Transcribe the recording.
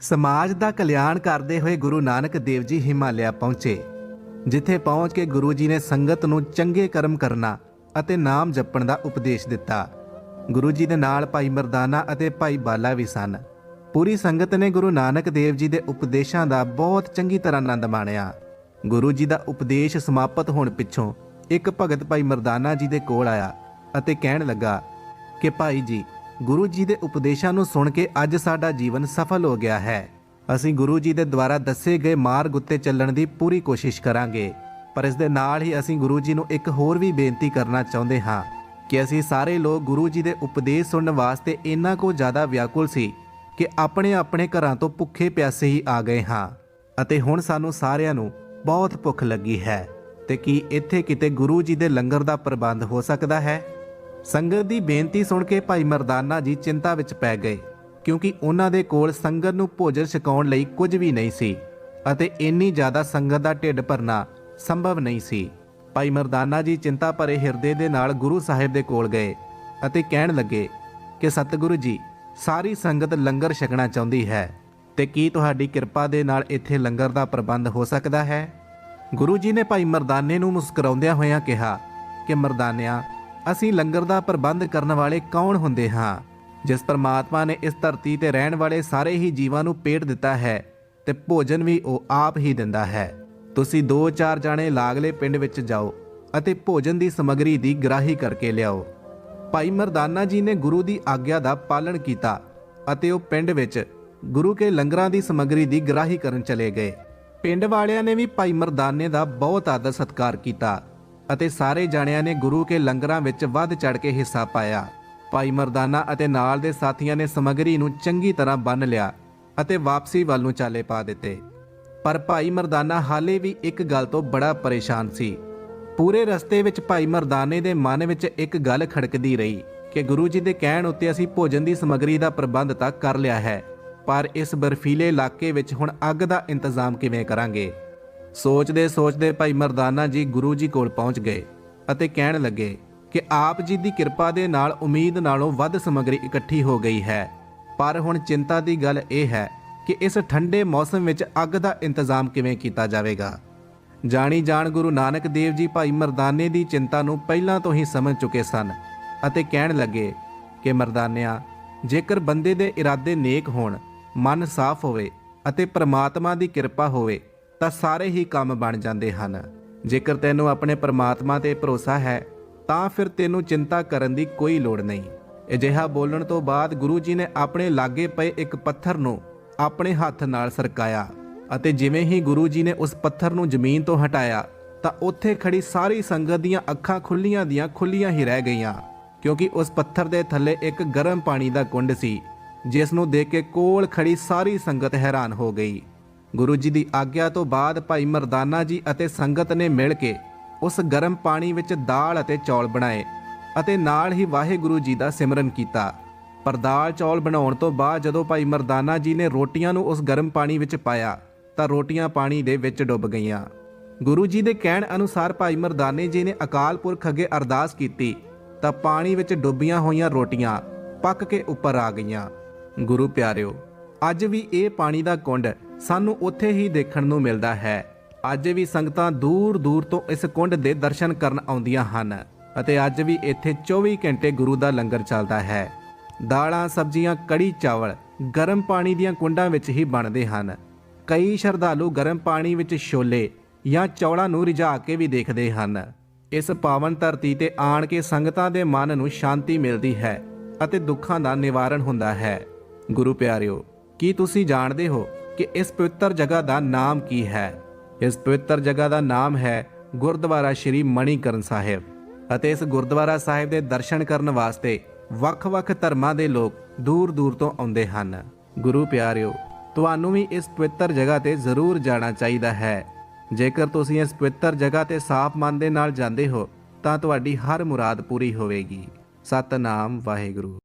ਸਮਾਜ ਦਾ ਕਲਿਆਣ ਕਰਦੇ ਹੋਏ ਗੁਰੂ ਨਾਨਕ ਦੇਵ ਜੀ ਹਿਮਾਲਿਆ ਪਹੁੰਚੇ, ਜਿੱਥੇ ਪਹੁੰਚ ਕੇ ਗੁਰੂ ਜੀ ਨੇ ਸੰਗਤ ਨੂੰ ਚੰਗੇ ਕਰਮ ਕਰਨਾ ਅਤੇ ਨਾਮ ਜਪਣ ਦਾ ਉਪਦੇਸ਼ ਦਿੱਤਾ। ਗੁਰੂ ਜੀ ਦੇ ਨਾਲ ਭਾਈ ਮਰਦਾਨਾ ਅਤੇ ਭਾਈ ਬਾਲਾ ਵੀ ਸਨ। ਪੂਰੀ ਸੰਗਤ ਨੇ ਗੁਰੂ ਨਾਨਕ ਦੇਵ ਜੀ ਦੇ ਉਪਦੇਸ਼ਾਂ ਦਾ ਬਹੁਤ ਚੰਗੀ ਤਰ੍ਹਾਂ ਆਨੰਦ ਮਾਣਿਆ। ਗੁਰੂ ਜੀ ਦਾ ਉਪਦੇਸ਼ ਸਮਾਪਤ ਹੋਣ ਪਿੱਛੋਂ ਇੱਕ ਭਗਤ ਭਾਈ ਮਰਦਾਨਾ ਜੀ ਦੇ ਕੋਲ ਆਇਆ ਅਤੇ ਕਹਿਣ ਲੱਗਾ ਕਿ ਭਾਈ ਜੀ ਗੁਰੂ ਜੀ ਦੇ ਉਪਦੇਸ਼ਾਂ ਨੂੰ ਸੁਣ ਕੇ ਅੱਜ ਸਾਡਾ ਜੀਵਨ ਸਫਲ ਹੋ ਗਿਆ ਹੈ। ਅਸੀਂ ਗੁਰੂ ਜੀ ਦੇ ਦੁਆਰਾ ਦੱਸੇ ਗਏ ਮਾਰਗ ਉੱਤੇ ਚੱਲਣ ਦੀ ਪੂਰੀ ਕੋਸ਼ਿਸ਼ ਕਰਾਂਗੇ। ਪਰ ਇਸ ਦੇ ਨਾਲ ਹੀ ਅਸੀਂ ਗੁਰੂ ਜੀ ਨੂੰ ਇੱਕ ਹੋਰ ਵੀ ਬੇਨਤੀ ਕਰਨਾ ਚਾਹੁੰਦੇ ਹਾਂ ਕਿ ਅਸੀਂ ਸਾਰੇ ਲੋਕ ਗੁਰੂ ਜੀ ਦੇ ਉਪਦੇਸ਼ ਸੁਣਨ ਵਾਸਤੇ ਇੰਨਾ ਕੋ ਜ਼ਿਆਦਾ ਵਿਆਕੁਲ ਸੀ ਕਿ ਆਪਣੇ ਆਪਣੇ ਘਰਾਂ ਤੋਂ ਭੁੱਖੇ ਪਿਆਸੇ ਹੀ ਆ ਗਏ ਹਾਂ। ਅਤੇ ਹੁਣ ਸਾਨੂੰ ਸਾਰਿਆਂ ਨੂੰ ਬਹੁਤ ਭੁੱਖ ਲੱਗੀ ਹੈ ਤੇ ਕੀ ਇੱਥੇ ਕਿਤੇ ਗੁਰੂ ਜੀ ਦੇ ਲੰਗਰ ਦਾ ਪ੍ਰਬੰਧ ਹੋ ਸਕਦਾ ਹੈ? ਸੰਗਤ ਦੀ ਬੇਨਤੀ ਸੁਣ ਕੇ ਭਾਈ ਮਰਦਾਨਾ ਜੀ ਚਿੰਤਾ ਵਿੱਚ ਪੈ ਗਏ, ਕਿਉਂਕਿ ਉਹਨਾਂ ਦੇ ਕੋਲ ਸੰਗਤ ਨੂੰ ਭੋਜਨ ਛਕਾਉਣ ਲਈ ਕੁਝ ਵੀ ਨਹੀਂ ਸੀ ਅਤੇ ਇੰਨੀ ਜ਼ਿਆਦਾ ਸੰਗਤ ਦਾ ਢਿੱਡ ਭਰਨਾ ਸੰਭਵ ਨਹੀਂ ਸੀ। ਭਾਈ ਮਰਦਾਨਾ ਜੀ ਚਿੰਤਾ ਭਰੇ ਹਿਰਦੇ ਦੇ ਨਾਲ ਗੁਰੂ ਸਾਹਿਬ ਦੇ ਕੋਲ ਗਏ ਅਤੇ ਕਹਿਣ ਲੱਗੇ ਕਿ, ਸਤਿਗੁਰੂ ਜੀ, ਸਾਰੀ ਸੰਗਤ ਲੰਗਰ ਛਕਣਾ ਚਾਹੁੰਦੀ ਹੈ, ਤੇ ਕੀ ਤੁਹਾਡੀ ਕਿਰਪਾ ਦੇ ਨਾਲ ਇੱਥੇ ਲੰਗਰ ਦਾ ਪ੍ਰਬੰਧ ਹੋ ਸਕਦਾ ਹੈ? ਗੁਰੂ ਜੀ ਨੇ ਭਾਈ ਮਰਦਾਨੇ ਨੂੰ ਮੁਸਕਰਾਉਂਦਿਆਂ ਹੋਇਆਂ ਕਿਹਾ ਕਿ, ਮਰਦਾਨਿਆਂ ਅਸੀਂ ਲੰਗਰ ਦਾ ਪ੍ਰਬੰਧ ਕਰਨ ਵਾਲੇ ਕੌਣ ਹੁੰਦੇ ਹਾਂ? ਜਿਸ ਪਰਮਾਤਮਾ ਨੇ ਇਸ ਧਰਤੀ ਤੇ ਰਹਿਣ ਵਾਲੇ ਸਾਰੇ ਹੀ ਜੀਵਾਂ ਨੂੰ ਪੇਟ ਦਿੱਤਾ ਹੈ ਤੇ ਭੋਜਨ ਵੀ ਉਹ ਆਪ ਹੀ ਦਿੰਦਾ ਹੈ। ਤੁਸੀਂ ਦੋ ਚਾਰ ਜਾਣੇ ਲਾਗਲੇ ਪਿੰਡ ਵਿੱਚ ਜਾਓ ਅਤੇ ਭੋਜਨ ਦੀ ਸਮੱਗਰੀ ਦੀ ਗ੍ਰਾਹੀ ਕਰਕੇ ਲਿਆਓ। ਭਾਈ ਮਰਦਾਨਾ ਜੀ ਨੇ ਗੁਰੂ ਦੀ ਆਗਿਆ ਦਾ ਪਾਲਣ ਕੀਤਾ ਅਤੇ ਉਹ ਪਿੰਡ ਵਿੱਚ ਗੁਰੂ ਕੇ ਲੰਗਰਾਂ ਦੀ ਸਮੱਗਰੀ ਦੀ ਗ੍ਰਾਹੀ ਕਰਨ ਚਲੇ ਗਏ। ਪਿੰਡ ਵਾਲਿਆਂ ਨੇ ਵੀ ਭਾਈ ਮਰਦਾਨੇ ਦਾ ਬਹੁਤ ਆਦਰ ਸਤਿਕਾਰ ਕੀਤਾ ਅਤੇ ਸਾਰੇ ਜਾਣਿਆਂ ਨੇ ਗੁਰੂ ਕੇ ਲੰਗਰਾਂ ਵਿੱਚ ਵੱਧ ਚੜ ਕੇ ਹਿੱਸਾ ਪਾਇਆ। ਭਾਈ ਮਰਦਾਨਾ ਅਤੇ ਨਾਲ ਦੇ ਸਾਥੀਆਂ ਨੇ ਸਮੱਗਰੀ ਨੂੰ ਚੰਗੀ ਤਰ੍ਹਾਂ ਬੰਨ ਲਿਆ ਅਤੇ ਵਾਪਸੀ ਵੱਲ ਨੂੰ ਚਾਲੇ ਪਾ ਦਿੱਤੇ। ਪਰ ਭਾਈ ਮਰਦਾਨਾ ਹਾਲੇ ਵੀ ਇੱਕ ਗੱਲ ਤੋਂ ਬੜਾ ਪਰੇਸ਼ਾਨ ਸੀ। ਪੂਰੇ ਰਸਤੇ ਵਿੱਚ ਭਾਈ ਮਰਦਾਨੇ ਦੇ ਮਨ ਵਿੱਚ ਇੱਕ ਗੱਲ ਖੜਕਦੀ ਰਹੀ ਕਿ ਗੁਰੂ ਜੀ ਦੇ ਕਹਿਣ ਉੱਤੇ ਅਸੀਂ ਭੋਜਨ ਦੀ ਸਮੱਗਰੀ ਦਾ ਪ੍ਰਬੰਧ ਤਾਂ ਕਰ ਲਿਆ ਹੈ, ਪਰ ਇਸ ਬਰਫੀਲੇ ਇਲਾਕੇ ਵਿੱਚ ਹੁਣ ਅੱਗ ਦਾ ਇੰਤਜ਼ਾਮ ਕਿਵੇਂ ਕਰਾਂਗੇ? ਸੋਚਦੇ ਸੋਚਦੇ ਭਾਈ ਮਰਦਾਨਾ ਜੀ ਗੁਰੂ ਜੀ ਕੋਲ ਪਹੁੰਚ ਗਏ ਅਤੇ ਕਹਿਣ ਲੱਗੇ ਕਿ ਆਪ ਜੀ ਦੀ ਕਿਰਪਾ ਦੇ ਨਾਲ ਉਮੀਦ ਨਾਲੋਂ ਵੱਧ ਸਮੱਗਰੀ ਇਕੱਠੀ ਹੋ ਗਈ ਹੈ। ਪਰ ਹੁਣ ਚਿੰਤਾ ਦੀ ਗੱਲ ਇਹ ਹੈ ਕਿ ਇਸ ਠੰਡੇ ਮੌਸਮ ਵਿੱਚ ਅੱਗ ਦਾ ਇੰਤਜ਼ਾਮ ਕਿਵੇਂ ਕੀਤਾ ਜਾਵੇਗਾ। ਜਾਣੀ ਜਾਣ ਗੁਰੂ ਨਾਨਕ ਦੇਵ ਜੀ ਭਾਈ ਮਰਦਾਨੇ ਦੀ ਚਿੰਤਾ ਨੂੰ ਪਹਿਲਾਂ ਤੋਂ ਹੀ ਸਮਝ ਚੁੱਕੇ ਸਨ ਅਤੇ ਕਹਿਣ ਲੱਗੇ ਕਿ ਮਰਦਾਨਿਆ, ਜੇਕਰ ਬੰਦੇ ਦੇ ਇਰਾਦੇ ਨੇਕ ਹੋਣ, ਮਨ ਸਾਫ਼ ਹੋਵੇ ਅਤੇ ਪ੍ਰਮਾਤਮਾ ਦੀ ਕਿਰਪਾ ਹੋਵੇ ਤਾਂ ਸਾਰੇ ਹੀ ਕੰਮ ਬਣ ਜਾਂਦੇ ਹਨ। ਜੇਕਰ ਤੈਨੂੰ ਆਪਣੇ ਪਰਮਾਤਮਾ ਤੇ ਭਰੋਸਾ ਹੈ, ਤਾਂ ਫਿਰ ਤੈਨੂੰ ਚਿੰਤਾ ਕਰਨ ਦੀ ਕੋਈ ਲੋੜ ਨਹੀਂ। ਅਜਿਹਾ ਬੋਲਣ ਤੋਂ ਬਾਅਦ ਗੁਰੂ ਜੀ ਨੇ ਆਪਣੇ ਲਾਗੇ ਪਏ ਇੱਕ ਪੱਥਰ ਨੂੰ ਆਪਣੇ ਹੱਥ ਨਾਲ ਸਰਕਾਇਆ ਅਤੇ ਜਿਵੇਂ ਹੀ ਗੁਰੂ ਜੀ ਨੇ ਉਸ ਪੱਥਰ ਨੂੰ ਜ਼ਮੀਨ ਤੋਂ ਹਟਾਇਆ, ਤਾਂ ਉੱਥੇ ਖੜੀ ਸਾਰੀ ਸੰਗਤ ਦੀਆਂ ਅੱਖਾਂ ਖੁੱਲੀਆਂ ਦੀਆਂ ਖੁੱਲੀਆਂ ਹੀ ਰਹਿ ਗਈਆਂ, ਕਿਉਂਕਿ ਉਸ ਪੱਥਰ ਦੇ ਥੱਲੇ ਇੱਕ ਗਰਮ ਪਾਣੀ ਦਾ ਕੁੰਡ ਸੀ, ਜਿਸ ਨੂੰ ਦੇਖ ਕੇ ਕੋਲ ਖੜੀ ਸਾਰੀ ਸੰਗਤ ਹੈਰਾਨ ਹੋ ਗਈ। ਗੁਰੂ ਜੀ ਦੀ ਆਗਿਆ ਤੋਂ ਬਾਅਦ ਭਾਈ ਮਰਦਾਨਾ ਜੀ ਅਤੇ ਸੰਗਤ ਨੇ ਮਿਲ ਕੇ ਉਸ ਗਰਮ ਪਾਣੀ ਵਿੱਚ ਦਾਲ ਅਤੇ ਚੌਲ ਬਣਾਏ ਅਤੇ ਨਾਲ ਹੀ ਵਾਹਿਗੁਰੂ ਜੀ ਦਾ ਸਿਮਰਨ ਕੀਤਾ। ਪਰ ਦਾਲ ਚੌਲ ਬਣਾਉਣ ਤੋਂ ਬਾਅਦ ਜਦੋਂ ਭਾਈ ਮਰਦਾਨਾ ਜੀ ਨੇ ਰੋਟੀਆਂ ਨੂੰ ਉਸ ਗਰਮ ਪਾਣੀ ਵਿੱਚ ਪਾਇਆ, ਤਾਂ ਰੋਟੀਆਂ ਪਾਣੀ ਦੇ ਵਿੱਚ ਡੁੱਬ ਗਈਆਂ। ਗੁਰੂ ਜੀ ਦੇ ਕਹਿਣ ਅਨੁਸਾਰ ਭਾਈ ਮਰਦਾਨੇ ਜੀ ਨੇ ਅਕਾਲ ਪੁਰਖ ਅੱਗੇ ਅਰਦਾਸ ਕੀਤੀ, ਤਾਂ ਪਾਣੀ ਵਿੱਚ ਡੁੱਬੀਆਂ ਹੋਈਆਂ ਰੋਟੀਆਂ ਪੱਕ ਕੇ ਉੱਪਰ ਆ ਗਈਆਂ। ਗੁਰੂ ਪਿਆਰਿਓ, ਅੱਜ ਵੀ ਇਹ ਪਾਣੀ ਦਾ ਕੁੰਡ ਸਾਨੂੰ ਉੱਥੇ ਹੀ ਦੇਖਣ ਨੂੰ ਮਿਲਦਾ ਹੈ। ਅੱਜ ਵੀ ਸੰਗਤਾਂ ਦੂਰ ਦੂਰ ਤੋਂ ਇਸ ਕੁੰਡ ਦੇ ਦਰਸ਼ਨ ਕਰਨ ਆਉਂਦੀਆਂ ਹਨ ਅਤੇ ਅੱਜ ਵੀ ਇੱਥੇ 24 ਘੰਟੇ ਗੁਰੂ ਦਾ ਲੰਗਰ ਚੱਲਦਾ ਹੈ। ਦਾਲਾਂ, ਸਬਜ਼ੀਆਂ, ਕੜੀ, ਚਾਵਲ ਗਰਮ ਪਾਣੀ ਦੀਆਂ ਕੁੰਡਾਂ ਵਿੱਚ ਹੀ ਬਣਦੇ ਹਨ। ਕਈ ਸ਼ਰਧਾਲੂ ਗਰਮ ਪਾਣੀ ਵਿੱਚ ਛੋਲੇ ਜਾਂ ਚੌਲਾਂ ਨੂੰ ਰਿਝਾ ਕੇ ਵੀ ਦੇਖਦੇ ਹਨ। ਇਸ ਪਾਵਨ ਧਰਤੀ ਤੇ ਆਣ ਕੇ ਸੰਗਤਾਂ ਦੇ ਮਨ ਨੂੰ ਸ਼ਾਂਤੀ ਮਿਲਦੀ ਹੈ ਅਤੇ ਦੁੱਖਾਂ ਦਾ ਨਿਵਾਰਨ ਹੁੰਦਾ ਹੈ। ਗੁਰੂ ਪਿਆਰਿਓ, ਕੀ ਤੁਸੀਂ ਜਾਣਦੇ ਹੋ ਕਿ ਇਸ ਪਵਿੱਤਰ ਜਗ੍ਹਾ ਦਾ ਨਾਮ ਕੀ ਹੈ? ਇਸ ਪਵਿੱਤਰ ਜਗ੍ਹਾ ਦਾ ਨਾਮ ਹੈ ਗੁਰਦੁਆਰਾ ਸ਼੍ਰੀ ਮਣੀਕਰਨ ਸਾਹਿਬ ਅਤੇ ਇਸ ਗੁਰਦੁਆਰਾ ਸਾਹਿਬ ਦੇ ਦਰਸ਼ਨ ਕਰਨ ਵਾਸਤੇ ਵੱਖ-ਵੱਖ ਧਰਮਾਂ ਦੇ ਲੋਕ ਦੂਰ-ਦੂਰ ਤੋਂ ਆਉਂਦੇ ਹਨ। ਗੁਰੂ ਪਿਆਰਿਓ, ਤੁਹਾਨੂੰ ਵੀ ਇਸ ਪਵਿੱਤਰ ਜਗ੍ਹਾ ਤੇ ਜ਼ਰੂਰ ਜਾਣਾ ਚਾਹੀਦਾ ਹੈ। ਜੇਕਰ ਤੁਸੀਂ ਇਸ ਪਵਿੱਤਰ ਜਗ੍ਹਾ ਤੇ ਸਾਫ਼ ਮਨ ਦੇ ਨਾਲ ਜਾਂਦੇ ਹੋ, ਤਾਂ ਤੁਹਾਡੀ ਹਰ ਮੁਰਾਦ ਪੂਰੀ ਹੋਵੇਗੀ। ਸਤਨਾਮ ਵਾਹਿਗੁਰੂ।